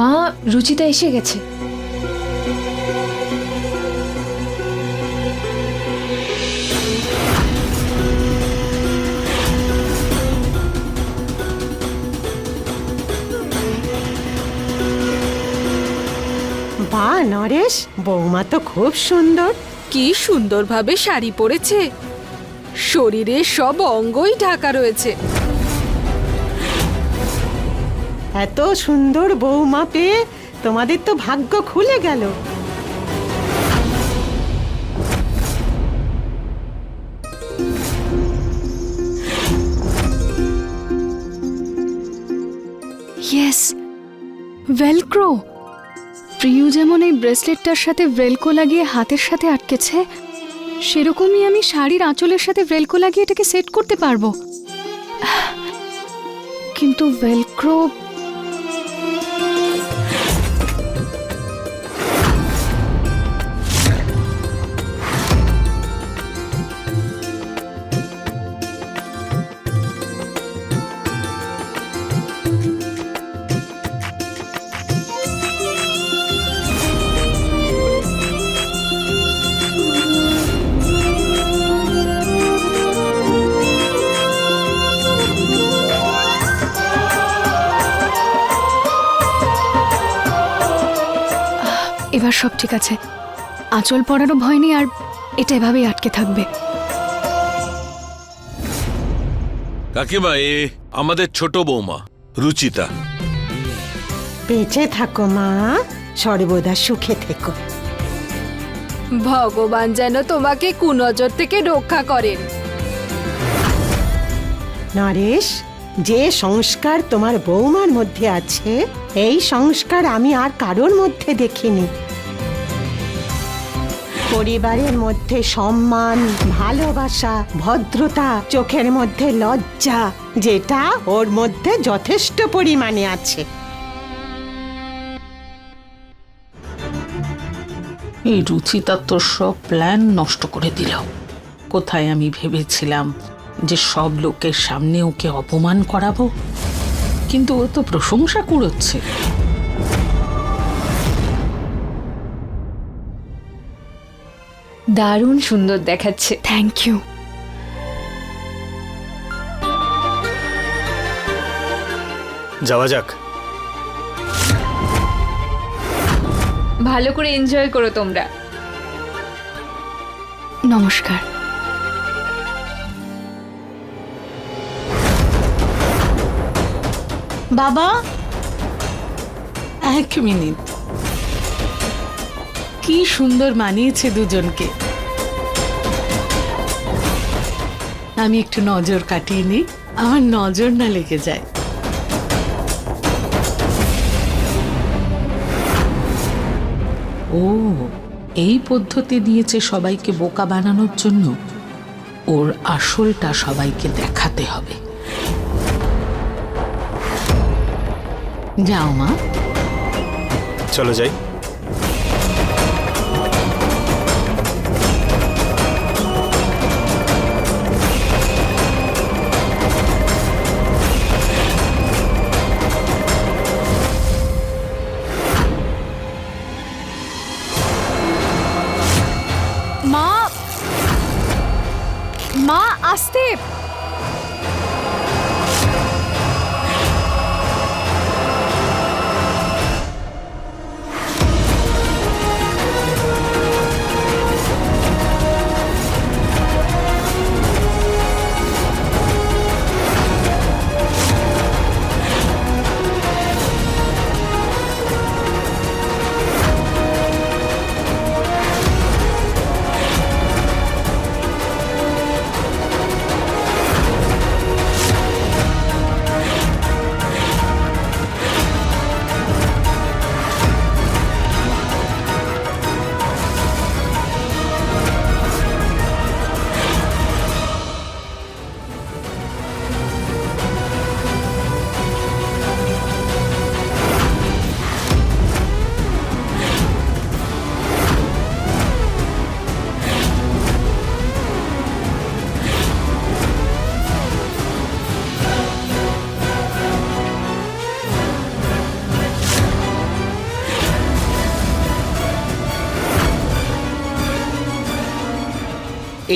মা রুচিতা এসে গেছে। বা নরেশ বৌমা তো খুব সুন্দর। কি সুন্দরভাবে শাড়ি পরেছে। শরীরের সব অঙ্গই ঢাকা রয়েছে। এত সুন্দর বৌমা পেয়ে তোমাদের তো ভাগ্য খুলে গেল। ইয়েস ভেলক্রো প্রিয় যেমন এই ব্রেসলেটটার সাথে ভেলকো লাগিয়ে হাতের সাথে আটকেছে, সেরকমই আমি শাড়ির আঁচলের সাথে ভেলকো লাগিয়ে এটাকে সেট করতে পারব। কিন্তু ভেলক্রো এবার সব ঠিক আছে। আঁচল পড়ারও ভয় নেই আর এটা এভাবেই আটকে থাকবে। কাকিমা, এ আমাদের ছোট বৌমা। রুচিতা। বেঁচে থাকো মা। সর্বদা সুখে থেকো। ভগবান যেন তোমাকে কুনজর থেকে রক্ষা করেন। নরেশ যে সংস্কার তোমার বৌমার মধ্যে আছে এই সংস্কার আমি আর কারোর মধ্যে দেখিনি। পরিবারের মধ্যে সম্মান, ভালোবাসা, ভদ্রতা, চোখের মধ্যে লজ্জা, যেটা ওর মধ্যে যথেষ্ট পরিমাণে আছে। এই রুচিতা তো সব প্ল্যান নষ্ট করে দিল। কোথায় আমি ভেবেছিলাম যে সব লোকের সামনে ওকে অপমান করাবো? কিন্তু ও তো প্রশংসা কুড়োচ্ছে। দারুণ সুন্দর দেখাচ্ছে। থ্যাংক ইউ যাওয়া যাক। ভালো করে এনজয় করো তোমরা। নমস্কার। বাবা? এক মিনিট। কি সুন্দর মানিয়েছে দুজনকে। আমি একটু নজর কাটিয়ে নিই। আমার নজর না লেগে যায়। ও এই পদ্ধতি দিয়েছে সবাইকে বোকা বানানোর জন্য। ওর আসলটা সবাইকে দেখাতে হবে। যাও মা। চলো যাই। আসতে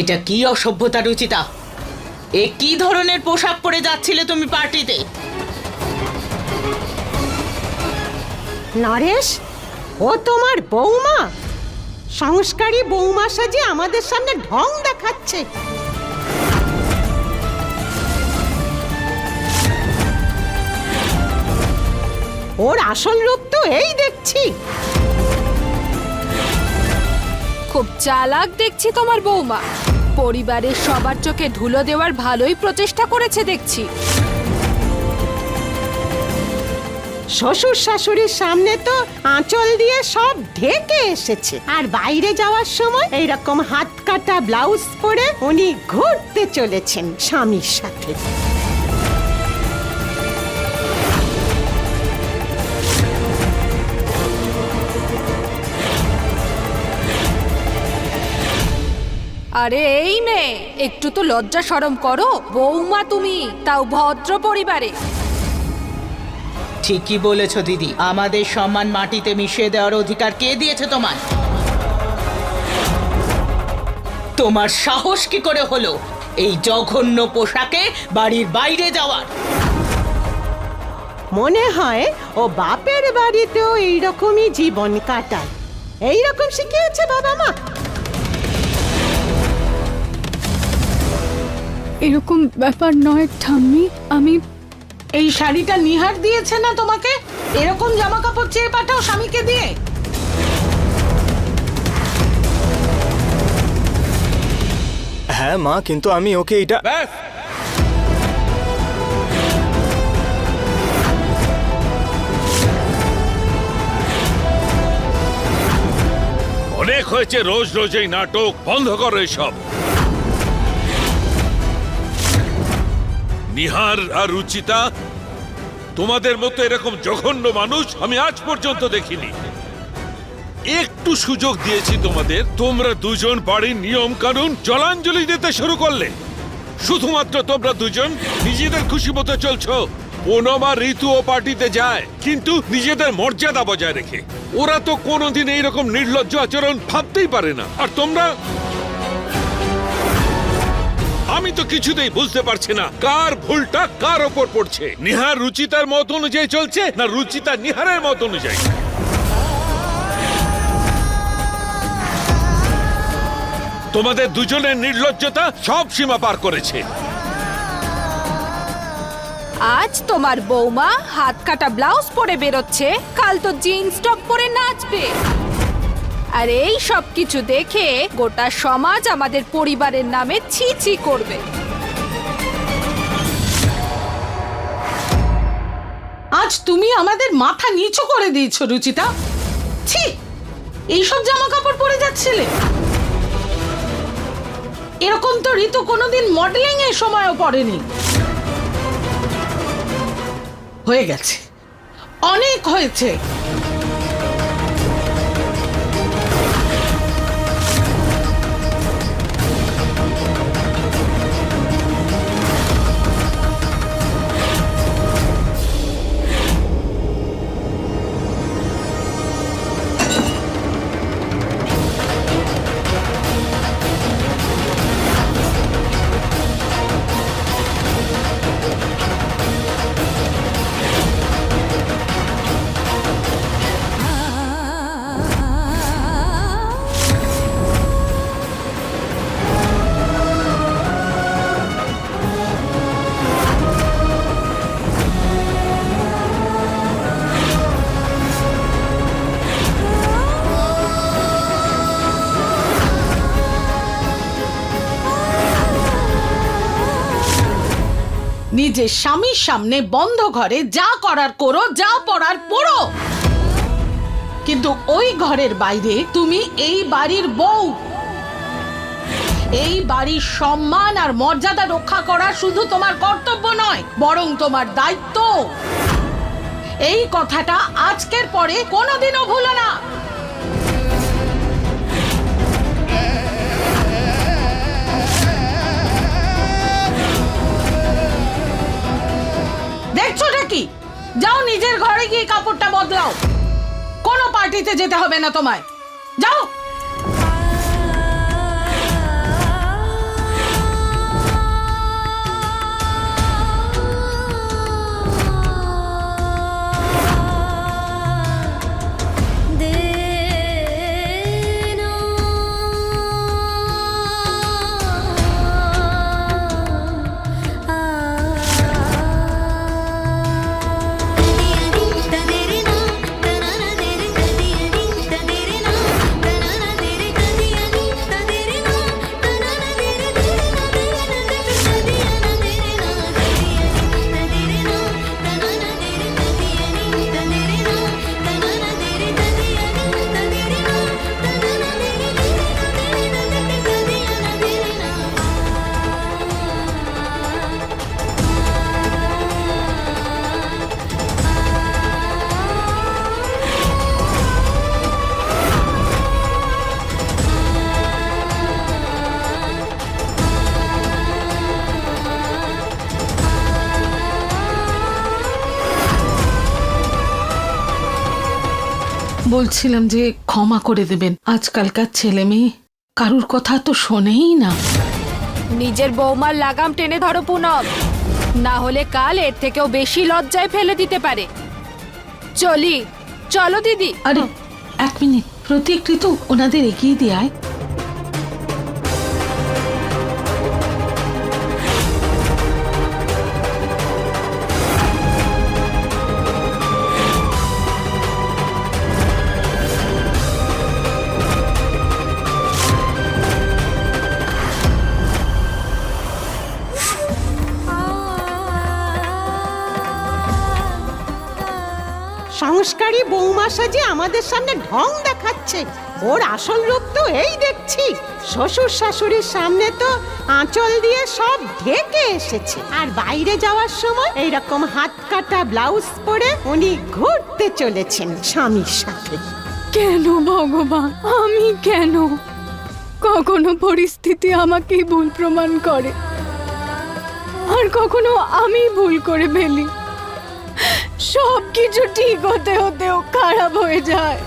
এটা কি অসভ্যতা রুচিতা? এ কি ধরনের পোশাক পরে যাচ্ছিলে তুমি পার্টিতে? নরেশ, ও তোমার বৌমা? সংস্কারী বৌমা সাজে আমাদের সামনে ঢং দেখাচ্ছে। ওর আসল রূপ তো এই দেখছি। খুব চালাক দেখছি তোমার বৌমা। পরিবারের সবার চোখে ধুলো দেওয়ার ভালোই প্রচেষ্টা করেছে দেখছি। শ্বশুর শাশুড়ির সামনে তো আঁচল দিয়ে সব ঢেকে এসেছে। আর বাইরে যাওয়ার সময় এইরকম হাত কাটা ব্লাউজ পরে উনি ঘুরতে চলেছেন স্বামীর সাথে। আরে এই মেয়ে একটু তো লজ্জা সরম করো। বৌমা তুমি তাও ভদ্র পরিবারে। ঠিকই বলেছ দিদি আমাদের সম্মান মাটিতে মিশিয়ে দেওয়ার অধিকার কে দিয়েছে তোমার তোমার সাহস কি করে হলো? এই জঘন্য পোশাকে বাড়ির বাইরে যাওয়ার। মনে হয় ও বাপের বাড়িতেও এইরকমই জীবন কাটায়। এইরকম শিখিয়েছে বাবা মা। এরকম ব্যাপার নয় ঠাম্মি আমি এই শাড়িটা নিহার দিয়েছে না তোমাকে? এরকম জামা কাপড় চেয়ে পাঠাও স্বামীকে দিয়ে। হ্যাঁ মা কিন্তু আমি ওকে এটা অনেক হয়েছে রোজ রোজ এই নাটক বন্ধ করো এসব। নিহার আর রুচিতা, তোমাদের মতো এরকম জঘন্য মানুষ আমি আজ পর্যন্ত দেখিনি। একটু সুযোগ দিয়েছি তোমাদের, তোমরা দুজন বাড়ির নিয়ম কানুন জলাঞ্জলি দিতে শুরু করলে। শুধুমাত্র তোমরা দুজন নিজেদের খুশি মতো চলছো। ওনমা ঋতু ও পার্টিতে যায়, কিন্তু নিজেদের মর্যাদা বজায় রেখে। ওরা তো কোনোদিন এইরকম নির্লজ্জ আচরণ ভাবতেই পারে না। আর তোমরা আমি তো কিছুতেই বুঝতে পারছি না কার ভুলটা কার ওপর পড়ছে। নিহার রুচিতার মত অনুযায়ী চলছে না রুচিতা নিহারের মত অনুযায়ী? তোমাদের দুজনের নির্লজ্জতা সব সীমা পার করেছে। আজ তোমার বৌমা হাত কাটা ব্লাউজ পরে বেরোচ্ছে, কাল তো জিন্স টপ পরে নাচবে। আর এই সব কিছু দেখে গোটা সমাজ আমাদের পরিবারের নামে ছি ছি করবে। আজ তুমি আমাদের মাথা নিচু করে দিয়েছ, রুচিতা। ছি, এইসব জামা কাপড় পরে যাচ্ছিলে। এরকম তো ঋতু কোনোদিন মডেলিং এর সময়ও পড়েনি। হয়ে গেছে। অনেক হয়েছে। নিজের স্বামীর সামনে বন্ধ ঘরে যা করার করো, যা পড়ার পড়ো। কিন্তু ওই ঘরের বাইরে তুমি এই বাড়ির বউ। এই বাড়ির সম্মান আর মর্যাদা রক্ষা করা শুধু তোমার কর্তব্য নয়, বরং তোমার দায়িত্ব। এই কথাটা আজকের পরে কোনোদিনও ভুলো না। দেখছোটা কি? যাও নিজের ঘরে গিয়ে কাপড়টা বদলাও। কোনো পার্টিতে যেতে হবে না তোমায়। যাও। বলছিলাম যে ক্ষমা করে দেবেন। আজকালকার ছেলে মেয়ে কারুর কথা তো শোনেই না। নিজের বৌমার লাগাম টেনে ধরো পুনম। না হলে কাল এর থেকেও বেশি লজ্জায় ফেলে দিতে পারে। চলি চলো দিদি। আরে এক মিনিট প্রতীক ঋতু ওনাদের এগিয়ে দিয়ে সংস্কারী বৌমা সাজে আমাদের সামনে ঢং দেখাচ্ছে। ওর আসল রূপ তো এই দেখছি। শ্বশুর শাশুড়ির সামনে তো আঁচল দিয়ে সব ঢেকে এসেছে। আর বাইরে যাওয়ার সময় এইরকম হাত কাটা ব্লাউজ পরে উনি ঘুরতে চলেছেন স্বামীর সাথে। কেন ভগবান? আমি কেন? কখনো পরিস্থিতি আমাকেই ভুল প্রমাণ করে। আর কখনো আমি ভুল করে ফেলি। সব কিছু ঠিক হতে হতেও খারাপ হয়ে যায়।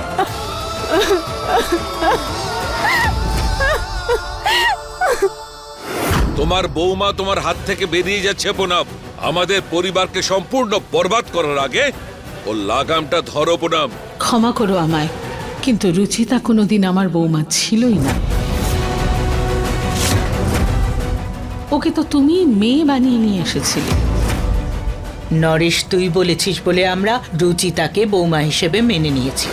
তোমার বৌমা তোমার হাত থেকে বেরিয়ে যাচ্ছে পুনম আমাদের পরিবারকে সম্পূর্ণ বরবাদ করার আগে ও লাগামটা ধরো পুনম ক্ষমা করো আমায় কিন্তু রুচিতা কোনোদিন আমার বৌমা ছিলই না। ওকে তো তুমি মেয়ে বানিয়ে নিয়ে এসেছিলে। নরেশ তুই বলেছিস বলে আমরা রুচিতাকে বৌমা হিসেবে মেনে নিয়েছি।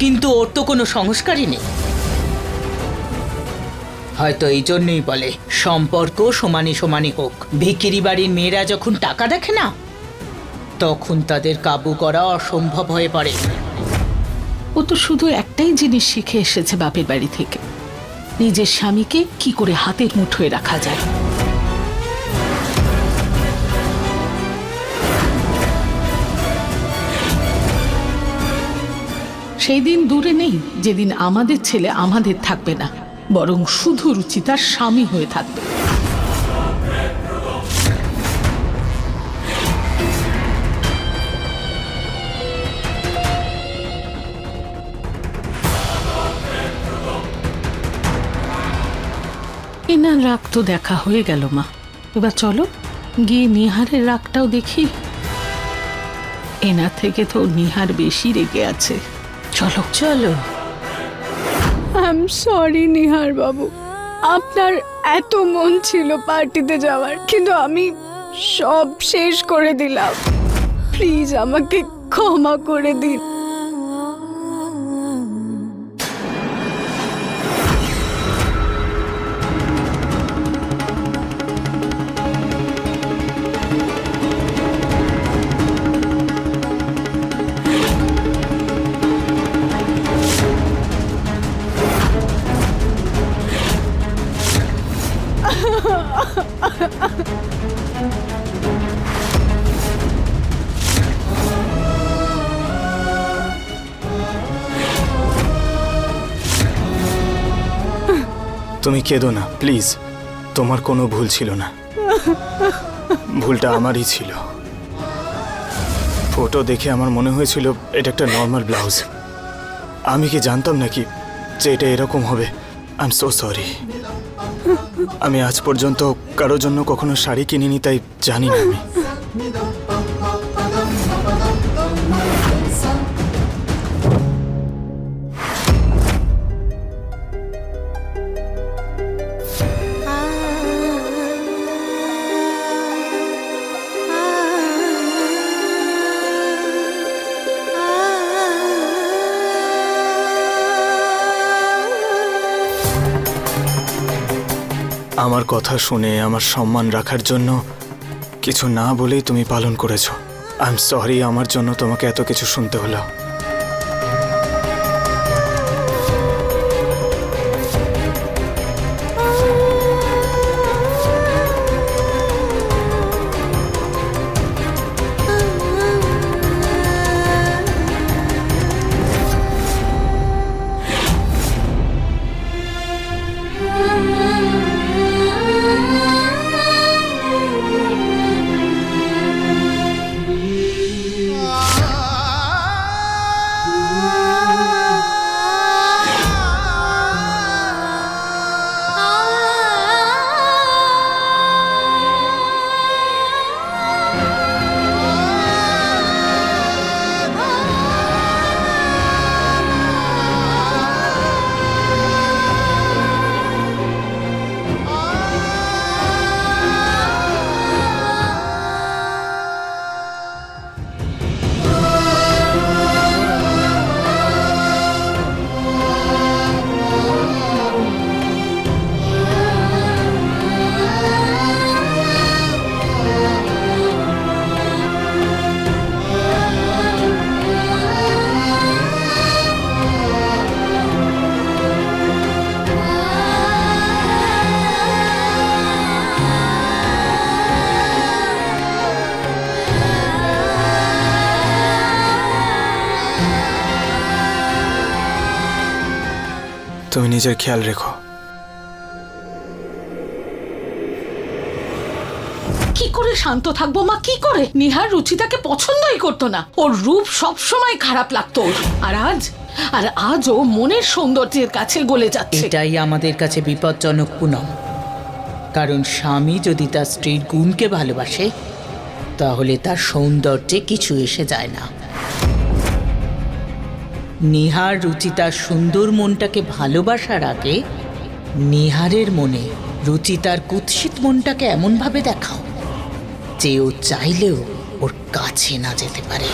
কিন্তু ওর তো কোনো সংস্কারই নেই। হয়তো এই জন্যই বলে, সম্পর্ক সমানে সমানে হোক। ভিকিরি বাড়ির মেয়েরা যখন টাকা দেখে না, তখন তাদের কাবু করা অসম্ভব হয়ে পড়ে। ও তো শুধু একটাই জিনিস শিখে এসেছে বাপের বাড়ি থেকে। নিজের স্বামীকে কি করে হাতের মুঠোয় রাখা যায়। সেই দিন দূরে নেই, যেদিন আমাদের ছেলে আমাদের থাকবে না, বরং শুধু রুচিতার স্বামী হয়ে থাকবে। এনার রাগ তো দেখা হয়ে গেল, মা। এবার চলো, গিয়ে নিহারের রাগটাও দেখি। এনার থেকে তো নিহার বেশি রেগে আছে। চলো। চলো। আম সরি নিহার বাবু। আপনার এত মন ছিল পার্টিতে যাওয়ার, কিন্তু আমি সব শেষ করে দিলাম। প্লিজ আমাকে ক্ষমা করে দিন। তুমি কেঁদো না, প্লিজ। তোমার কোনো ভুল ছিল না। ভুলটা আমারই ছিল। ফটো দেখে আমার মনে হয়েছিল এটা একটা নর্মাল ব্লাউজ আমি কি জানতাম নাকি যে এটা এরকম হবে? আই এম সো সরি আমি আজ পর্যন্ত কারোর জন্য কখনো শাড়ি কিনিনি তাই জানি না আমি। আমার কথা শুনে আমার সম্মান রাখার জন্য কিছু না বলেই তুমি পালন করেছ। আই এম সরি আমার জন্য তোমাকে এত কিছু শুনতে হলো। নিজের খেয়াল রেখো। কি করে শান্ত থাকব মা? কি করে? নিহার রুচিতাকে পছন্দই করতো না। ওর রূপ সব সময় খারাপ লাগতো ওর। আর আজ? আর আজ ও মনের সৌন্দর্যের কাছে গলে যাচ্ছে। এটাই আমাদের কাছে বিপজ্জনক পুনম। কারণ স্বামী যদি তার স্ত্রীর গুণকে ভালোবাসে তাহলে তার সৌন্দর্যে কিছু এসে যায় না। নিহার রুচিতার সুন্দর মনটাকে ভালোবাসার আগে নিহারের মনে রুচিতার কুৎসিত মনটাকে এমনভাবে দেখাও যে ও চাইলেও ওর কাছে না যেতে পারে।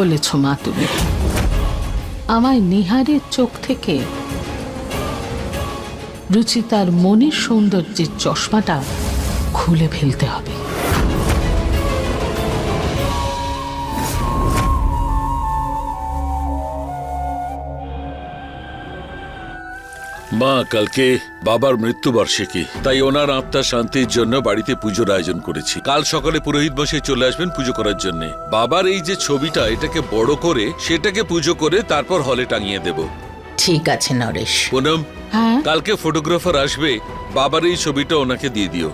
বলেছ মা তুমি। আমায় নিহারের চোখ থেকে রুচিতার মনের সৌন্দর্যের চশমাটা খুলে ফেলতে হবে। মা কালকে বাবার মৃত্যুবার্ষিকী। তাই ওনার আত্মার শান্তির জন্য বাড়িতে পুজোর আয়োজন করেছি। কাল সকালে পুরোহিত বসে চলে আসবেন পুজো করার জন্য। বাবার এই যে ছবিটা এটাকে বড় করে সেটাকে পুজো করে তারপর হলে টাঙিয়ে দেব। ঠিক আছে নরেশ। পুনম হ্যাঁ? কালকে ফটোগ্রাফার আসবে বাবার এই ছবিটা ওনাকে দিয়ে দিও।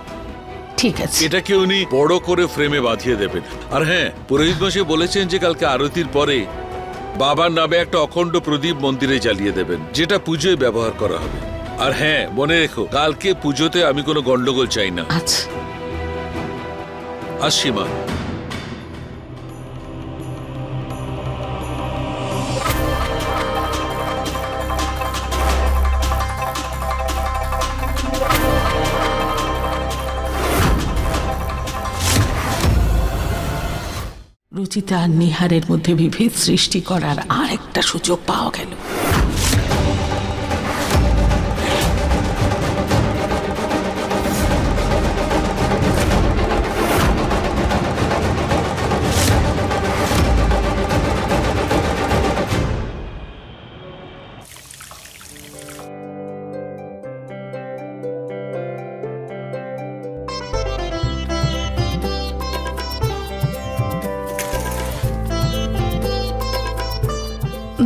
ঠিক আছে। এটাকে উনি বড় করে ফ্রেমে বাঁধিয়ে দেবেন। আর হ্যাঁ পুরোহিত মশাই বলেছেন যে কালকে আরতির পরে বাবার নামে একটা অখণ্ড প্রদীপ মন্দিরে জ্বালিয়ে দেবেন যেটা পুজোয় ব্যবহার করা হবে। আর হ্যাঁ মনে রেখো কালকে পুজোতে আমি কোনো গন্ডগোল চাই না। আচ্ছা। আসছি মা। রুচিতা আর নিহারের মধ্যে বিভেদ সৃষ্টি করার আর একটা সুযোগ পাওয়া গেল।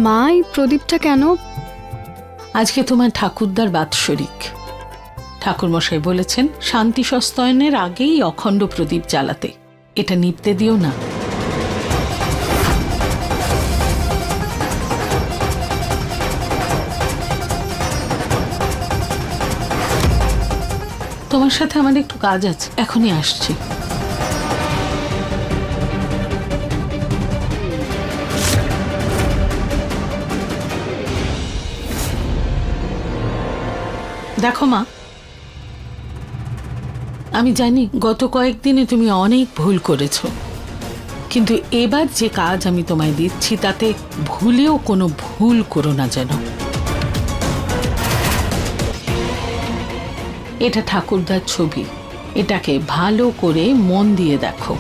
মা এই প্রদীপটা কেন? আজকে তোমার ঠাকুরদার বাৎসরিক। ঠাকুরমশাই বলেছেন শান্তি সস্তয়নের আগেই অখণ্ড প্রদীপ জ্বালাতে। এটা নিপতে দিও না। তোমার সাথে আমার একটু কাজ আছে, এখনই আসছি। দেখো মা। আমি জানি গত কয়েকদিনে তুমি অনেক ভুল করেছ। কিন্তু এবার যে কাজ আমি তোমায় দিচ্ছি, তাতে ভুলেও কোনো ভুল করো না যেন। এটা ঠাকুরদার ছবি। এটাকে ভালো করে মন দিয়ে দেখো।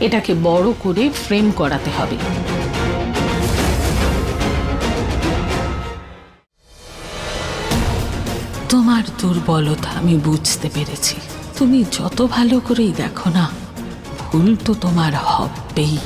এটাকে বড় করে ফ্রেম করাতে হবে। তোমার দুর্বলতা আমি বুঝতে পেরেছি। তুমি যত ভালো করেই দেখো না, ভুল তো তোমার হবেই।